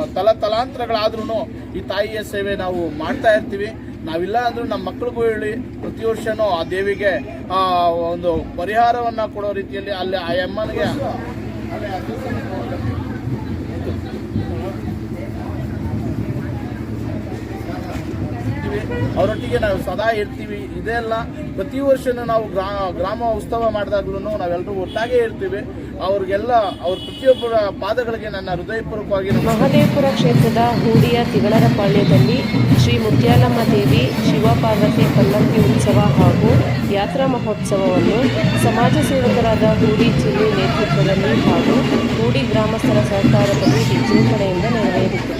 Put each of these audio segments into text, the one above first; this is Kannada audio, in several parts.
ಯಾತ್ರೆಗಳಾದ್ರೂ ಈ ತಾಯಿಯ ಸೇವೆ ನಾವು ಮಾಡ್ತಾ ಇರ್ತೀವಿ ನಾವಿಲ್ಲ ಅಂದ್ರೂ ನಮ್ಮ ಮಕ್ಕಳಿಗೂ ಹೇಳಿ, ಪ್ರತಿ ವರ್ಷನೂ ಆ ದೇವಿಗೆ ಒಂದು ಪರಿಹಾರವನ್ನ ಕೊಡೋ ರೀತಿಯಲ್ಲಿ ಅಲ್ಲಿ ಆ ಅಮ್ಮನಿಗೆ. ಅವರೊಟ್ಟಿಗೆ ನಾವು ಸದಾ ಇರ್ತೀವಿ ಇದೆಲ್ಲ ಪ್ರತಿ ವರ್ಷನೂ ನಾವು ಗ್ರಾ, ಗ್ರಾಮ ಉತ್ಸವ ಮಾಡಿದಾಗ್ಲೂ ನಾವೆಲ್ಲರೂ ಒಟ್ಟಾಗೇ ಇರ್ತೀವಿ ಅವ್ರಿಗೆಲ್ಲ, ಅವ್ರ ಪ್ರತಿಯೊಬ್ಬರ ಪಾದಗಳಿಗೆ ನನ್ನ ಹೃದಯಪೂರ್ವಕವಾಗಿ. ಮಹದೇವಪುರ ಕ್ಷೇತ್ರದ ಹೂಡಿಯ ತಿಗಳರಪಾಳ್ಯದಲ್ಲಿ ಶ್ರೀ ಮುತ್ಯಾಲಮ್ಮ ದೇವಿ ಶಿವಪಾರ್ವತಿ ಪಲ್ಲಕ್ಕಿ ಉತ್ಸವ ಹಾಗೂ ಯಾತ್ರಾ ಮಹೋತ್ಸವವನ್ನು ಸಮಾಜ ಸೇವಕರಾದ ಹೂಡಿ ಜಿಲ್ಲೆ ನೇತೃತ್ವದಲ್ಲಿ ಹಾಗೂ ಹೂಡಿ ಗ್ರಾಮಸ್ಥರ ಸಹಕಾರದಲ್ಲಿ ವಿಜೃಂಭಣೆಯಿಂದ ನೆರವೇರಿತು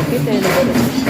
ಪುಣ್ಯಕ್ಷೇತ್ರಕ್ಕೆ ತೆರಳಿದರು ಇರ್ಬಾರ್ದು ಅನ್ನೋ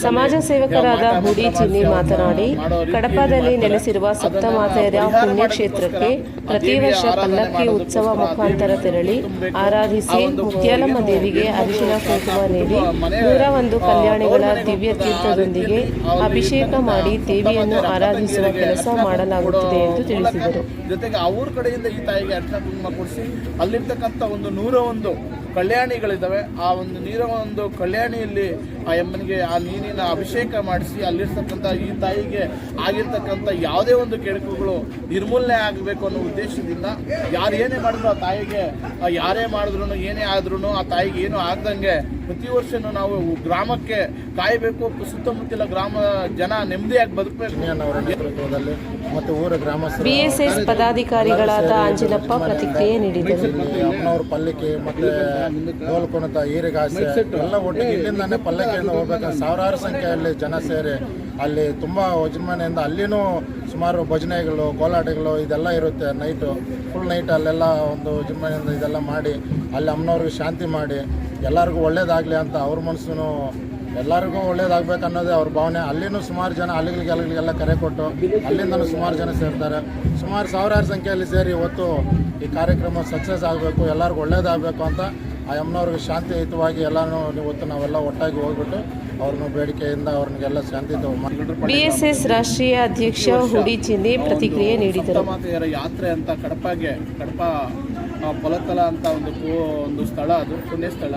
ಸಮಾಜ ಸೇವಕರಾದ ಹುಡಿ ಚಿನ್ನಿ ಮಾತನಾಡಿ ಕಡಪದಲ್ಲಿ ನೆಲೆಸಿರುವ ಸಪ್ತಮಾತೆಯರ ಪುಣ್ಯಕ್ಷೇತ್ರಕ್ಕೆ ಪ್ರತಿ ವರ್ಷ ಪಲ್ಲಕ್ಕಿ ಉತ್ಸವ ಮುಖಾಂತರ ತೆರಳಿ ಆರಾಧಿಸಿ ಮುತ್ಯಾಲಮ್ಮ ದೇವಿಗೆ ಅರಿಶಿನ ಕುಂಕುಮ ನೀಡಿ ನೂರ ಒಂದು ಕಲ್ಯಾಣಿಗಳ ದಿವ್ಯ. ತೀರ್ಥದೊಂದಿಗೆ ಅಭಿಷೇಕ ಮಾಡಿ ದೇವಿಯನ್ನು ಆರಾಧಿಸುವ ಕೆಲಸ ಮಾಡಲಾಗುತ್ತದೆ ಮಾಡಲಾಗುತ್ತಿದೆ ಎಂದು ತಿಳಿಸಿದರು ಜೊತೆಗೆ ಅವ್ರ ಕಡೆಯಿಂದ ಈ ತಾಯಿಗೆ ಅರ್ಶನ ಕುಂಕುಮ ಕೊಡಿಸಿ ಅಲ್ಲಿರ್ತಕ್ಕಂಥ ಒಂದು ನೂರ ಒಂದು ಕಲ್ಯಾಣಿಗಳಿದ್ದಾವೆ ಆ ಒಂದು ನೀರ ಒಂದು ಕಲ್ಯಾಣಿಯಲ್ಲಿ ಆ ಆ ನೀರಿನ ಅಭಿಷೇಕ ಮಾಡಿಸಿ ಅಲ್ಲಿರ್ತಕ್ಕಂಥ ಈ ತಾಯಿಗೆ ಆಗಿರ್ತಕ್ಕಂಥ ಯಾವುದೇ ಒಂದು ಕೆಡಕುಗಳು ನಿರ್ಮೂಲನೆ ಆಗಬೇಕು ಅನ್ನೋ ಉದ್ದೇಶದಿಂದ ಯಾರು ಏನೇ ಮಾಡಿದ್ರು ಆ ತಾಯಿಗೆ ಯಾರೇ ಮಾಡಿದ್ರು ಏನೇ ಆದ್ರೂ ಆ ತಾಯಿಗೆ ಏನು ಆಗ್ದಂಗೆ ಪ್ರತಿ ವರ್ಷನೂ ನಾವು ಗ್ರಾಮಕ್ಕೆ ಕಾಯಬೇಕು. ಸುತ್ತಮುತ್ತಲ ಗ್ರಾಮ ಜನ ನೆಮ್ಮದಿಯಾಗಿ ಬದುಕಬೇಕು. ಅವರ ನೇತೃತ್ವದಲ್ಲಿ ಮತ್ತು ಊರ ಗ್ರಾಮಸ್ಥರು ಬಿಎಸ್ಎಸ್ ಪದಾಧಿಕಾರಿಗಳಾದ ಅಂಜಿನಪ್ಪ ಪ್ರತಿಕ್ರಿಯೆ ನೀಡಿದರು. ಅಮ್ಮನವ್ರ ಪಲ್ಲಕ್ಕಿ ಮತ್ತೆ ಡೋಲ್ ಕುಣಿತ ಈರಿಗಾಸೆ ಎಲ್ಲ ಒಟ್ಟಿಗೆ ಇಲ್ಲಿಂದಾನೆ ಪಲ್ಲಕ್ಕಿಯಿಂದ ಹೋಗ್ಬೇಕು ಸಾವಿರಾರು ಸಂಖ್ಯೆಯಲ್ಲಿ ಜನ ಸೇರಿ ಅಲ್ಲಿ ತುಂಬ ವಿಜೃಂಭಣೆಯಿಂದ ಅಲ್ಲಿನೂ ಸುಮಾರು ಭಜನೆಗಳು ಕೋಲಾಟಗಳು ಇದೆಲ್ಲ ಇರುತ್ತೆ ನೈಟು ಫುಲ್ ನೈಟ್ ಅಲ್ಲೆಲ್ಲ ಒಂದು ವಿಜೃಂಭಣೆಯಿಂದ ಇದೆಲ್ಲ ಮಾಡಿ ಅಲ್ಲಿ ಅಮ್ಮನವ್ರಿಗೆ ಶಾಂತಿ ಮಾಡಿ ಎಲ್ಲರಿಗೂ ಒಳ್ಳೇದಾಗಲಿ ಅಂತ ಅವ್ರ ಮನಸ್ಸು ಎಲ್ಲರಿಗೂ ಒಳ್ಳೇದಾಗಬೇಕು ಅನ್ನೋದೇ ಅವ್ರ ಭಾವನೆ. ಅಲ್ಲಿನೂ ಸುಮಾರು ಜನ ಅಲ್ಲಿಗಳಿಗೆ ಅಲ್ಲಿಗಳಿಗೆಲ್ಲ ಕರೆ ಕೊಟ್ಟು ಅಲ್ಲಿಂದನೂ ಸುಮಾರು ಜನ ಸೇರ್ತಾರೆ. ಸುಮಾರು ಸಾವಿರಾರು ಸಂಖ್ಯೆಯಲ್ಲಿ ಸೇರಿ ಇವತ್ತು ಈ ಕಾರ್ಯಕ್ರಮ ಸಕ್ಸಸ್ ಆಗಬೇಕು ಎಲ್ಲರಿಗೂ ಒಳ್ಳೇದಾಗಬೇಕು ಅಂತ ಆ ಅಮ್ಮನವ್ರಿಗೆ ಶಾಂತಿಯುತವಾಗಿ ಎಲ್ಲನೂ ಇವತ್ತು ನಾವೆಲ್ಲ ಒಟ್ಟಾಗಿ ಹೋಗ್ಬಿಟ್ಟು ಅವ್ರನ್ನ ಬೇಡಿಕೆಯಿಂದ ಅವ್ರನ್ನೆಲ್ಲ ಮಾಡಿ ಬಿಎಸ್ಎಸ್ ರಾಷ್ಟ್ರೀಯ ಅಧ್ಯಕ್ಷ ಹುಡಿ ಚಿನ್ನಿ ಪ್ರತಿಕ್ರಿಯೆ ನೀಡಿದರು. ಮಾತೆಯರ ಯಾತ್ರೆ ಅಂತ ಕಡಪಾಗೆ ಕಡಪ ಪೊಲತಲ ಅಂತ ಒಂದು ಒಂದು ಸ್ಥಳ ಅದು ಪುಣ್ಯ ಸ್ಥಳ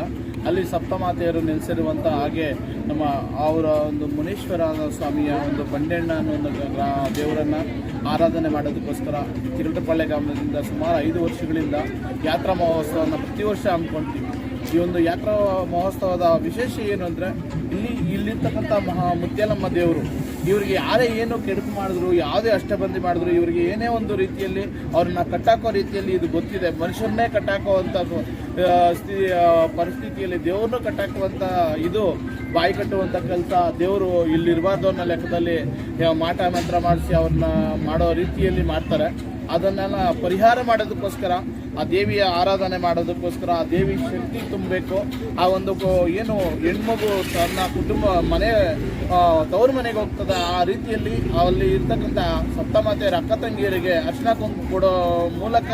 ಅಲ್ಲಿ ಸಪ್ತಮಾತೆಯರು ನೆಲೆಸಿರುವಂಥ ಹಾಗೆ ನಮ್ಮ ಅವರ ಒಂದು ಮುನೀಶ್ವರ ಸ್ವಾಮಿಯ ಒಂದು ಬಂಡೆಣ್ಣ ಅನ್ನೋ ಒಂದು ದೇವರನ್ನು ಆರಾಧನೆ ಮಾಡೋದಕ್ಕೋಸ್ಕರ ತಿರುಟಪಳ್ಳೆ ಗ್ರಾಮದಿಂದ ಸುಮಾರು ಐದು ವರ್ಷಗಳಿಂದ ಯಾತ್ರಾ ಮಹೋತ್ಸವವನ್ನು ಪ್ರತಿ ವರ್ಷ ಹಮ್ಮಿಕೊಳ್ತೀವಿ ಈ ಒಂದು ಯಾತ್ರಾ ಮಹೋತ್ಸವದ ವಿಶೇಷ ಏನು ಅಂದರೆ, ಇಲ್ಲಿ ಇಲ್ಲಿರ್ತಕ್ಕಂಥ ಮಹಾ ಮುತ್ಯಾಲಮ್ಮ ದೇವರು, ಇವರಿಗೆ ಯಾರೇ ಏನು ಕೆಡುಕು ಮಾಡಿದ್ರು, ಯಾವುದೇ ಅಷ್ಟಬಂದಿ ಮಾಡಿದ್ರು, ಇವರಿಗೆ ಏನೇ ಒಂದು ರೀತಿಯಲ್ಲಿ ಅವ್ರನ್ನ ಕಟ್ಟಾಕೋ ರೀತಿಯಲ್ಲಿ ಇದು ಗೊತ್ತಿದೆ. ಮನುಷ್ಯರನ್ನೇ ಕಟ್ಟಾಕೋ ಅಂಥದ್ದು ಪರಿಸ್ಥಿತಿಯಲ್ಲಿ ದೇವ್ರನ್ನ ಕಟ್ಟಾಕುವಂಥ ಇದು, ಬಾಯಿ ಕಟ್ಟುವಂಥ ಕೆಲಸ ದೇವರು ಇಲ್ಲಿರಬಾರ್ದು ಅನ್ನೋ ಲೆಕ್ಕದಲ್ಲಿ ಮಾಟ ಮಂತ್ರ ಮಾಡಿಸಿ ಅವ್ರನ್ನ ಮಾಡೋ ರೀತಿಯಲ್ಲಿ ಮಾಡ್ತಾರೆ. ಅದನ್ನೆಲ್ಲ ಪರಿಹಾರ ಮಾಡೋದಕ್ಕೋಸ್ಕರ, ಆ ದೇವಿಯ ಆರಾಧನೆ ಮಾಡೋದಕ್ಕೋಸ್ಕರ, ಆ ದೇವಿ ಶಕ್ತಿ ತುಂಬಬೇಕು. ಆ ಒಂದು ಏನು ಹೆಣ್ಮಗು ತನ್ನ ಕುಟುಂಬ, ಮನೆ ತವ್ರ ಮನೆಗೆ ಹೋಗ್ತದೆ, ಆ ರೀತಿಯಲ್ಲಿ ಅಲ್ಲಿ ಇರ್ತಕ್ಕಂಥ ಸಪ್ತಮಾತೆಯರ ಅಕ್ಕ ತಂಗಿಯರಿಗೆ ಅರ್ಶನ ಕೊಡೋ ಮೂಲಕ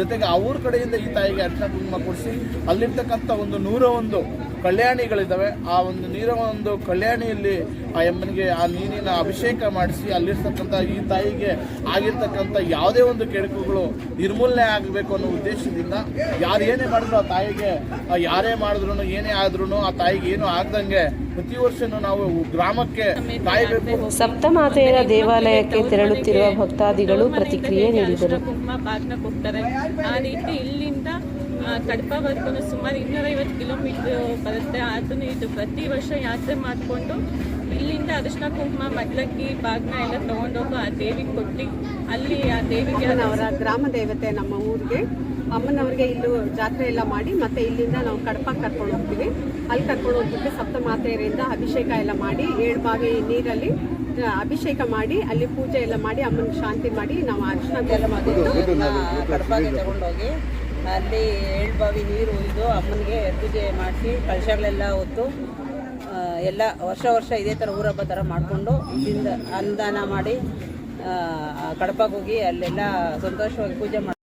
ಜೊತೆಗೆ ಅವ್ರ ಕಡೆಯಿಂದ ಈ ತಾಯಿಗೆ ಅರ್ಥ ಕುಂಕುಮ ಕೊಡಿಸಿ ಅಲ್ಲಿರ್ತಕ್ಕಂಥ ಒಂದು ನೂರ ಒಂದು ಕಲ್ಯಾಣಿಗಳಿದ್ದಾವೆ. ಆ ಒಂದು ನೀರ ಒಂದು ಕಲ್ಯಾಣಿಯಲ್ಲಿ ಆ ಅಮ್ಮನಿಗೆ ಆ ನೀರಿನ ಅಭಿಷೇಕ ಮಾಡಿಸಿ ಅಲ್ಲಿರ್ತಕ್ಕಂಥ ಈ ತಾಯಿಗೆ ಆಗಿರ್ತಕ್ಕಂಥ ಯಾವುದೇ ಒಂದು ಕೆಡುಕುಗಳು ನಿರ್ಮೂಲನೆ ಆಗಬೇಕು ಅನ್ನೋ ಉದ್ದೇಶದಿಂದ ಯಾರು ಏನೇ ಮಾಡಿದ್ರು ಆ ತಾಯಿಗೆ ಯಾರೇ ಮಾಡಿದ್ರು ಏನೇ ಆದ್ರೂ ಆ ತಾಯಿಗೆ ಏನು ಆಗ್ದಂಗೆ ಪ್ರತಿ ವರ್ಷನೂ ನಾವು ಗ್ರಾಮಕ್ಕೆ ಕಾಯಬೇಕು. ಸಪ್ತಮಾತೆಯರ ದೇವಾಲಯಕ್ಕೆ ತೆರಳುತ್ತಿರುವ ಭಕ್ತಾದಿಗಳು ಪ್ರತಿಕ್ರಿಯೆ ನೀಡಿದರು. ಆ ರೀತಿ ಇಲ್ಲಿಂದ ಕಡಪವರೆಗೂ ಸುಮಾರು ಇನ್ನೂರೈವತ್ತು ಕಿಲೋಮೀಟರ್ ಬರುತ್ತೆ. ಅದನ್ನು ಇದು ಪ್ರತಿ ವರ್ಷ ಯಾತ್ರೆ ಮಾಡಿಕೊಂಡು ಇಲ್ಲಿಂದ ಅರಿಶಿನ ಕುಂಕುಮ ಮಡ್ಲಕ್ಕಿ, ಬಾಗ್ನ ಎಲ್ಲ ತೊಗೊಂಡೋಗು ಆ ದೇವಿಗೆ ಕೊಟ್ಟು, ಅಲ್ಲಿ ಆ ದೇವಿಗೆ ಅವರ ಗ್ರಾಮ ದೇವತೆ ನಮ್ಮ ಊರಿಗೆ. ಅಮ್ಮನವ್ರಿಗೆ ಇಲ್ಲೂ ಜಾತ್ರೆ ಎಲ್ಲ ಮಾಡಿ, ಮತ್ತೆ ಇಲ್ಲಿಂದ ನಾವು ಕಡಪಕ್ಕೆ ಕರ್ಕೊಂಡು ಹೋಗ್ತೀವಿ ಅಲ್ಲಿ ಕರ್ಕೊಂಡು ಹೋಗ್ಬಿಟ್ಟು ಸಪ್ತಮಾತೆಯರಿಂದ ಅಭಿಷೇಕ ಎಲ್ಲ ಮಾಡಿ, ಏಳು ಬಾವಿ ನೀರಲ್ಲಿ ಅಭಿಷೇಕ ಮಾಡಿ ಅಲ್ಲಿ ಪೂಜೆ ಎಲ್ಲ ಮಾಡಿ ಅಮ್ಮನ ಶಾಂತಿ ಮಾಡಿ ನಾವು ಅರ್ಶನ ಎಲ್ಲ ಮಾಡಿ ಕಡಪಾಗೆ ತಗೊಂಡೋಗಿ ಅಲ್ಲಿ ಏಳು ಬಾವಿ ನೀರು ಉಯ್ದು ಅಮ್ಮನಿಗೆ ಪೂಜೆ ಮಾಡಿಸಿ ಕಳಶಗಳೆಲ್ಲ ಹೊತ್ತು ಎಲ್ಲ ವರ್ಷ ವರ್ಷ ಇದೇ ಥರ ಊರಬ್ಬ ಥರ ಮಾಡಿಕೊಂಡು ಇಲ್ಲಿಂದ ಅನ್ನದಾನ ಮಾಡಿ ಕಡಪಾಗೋಗಿ ಅಲ್ಲೆಲ್ಲ ಸಂತೋಷವಾಗಿ ಪೂಜೆ ಮಾಡಿ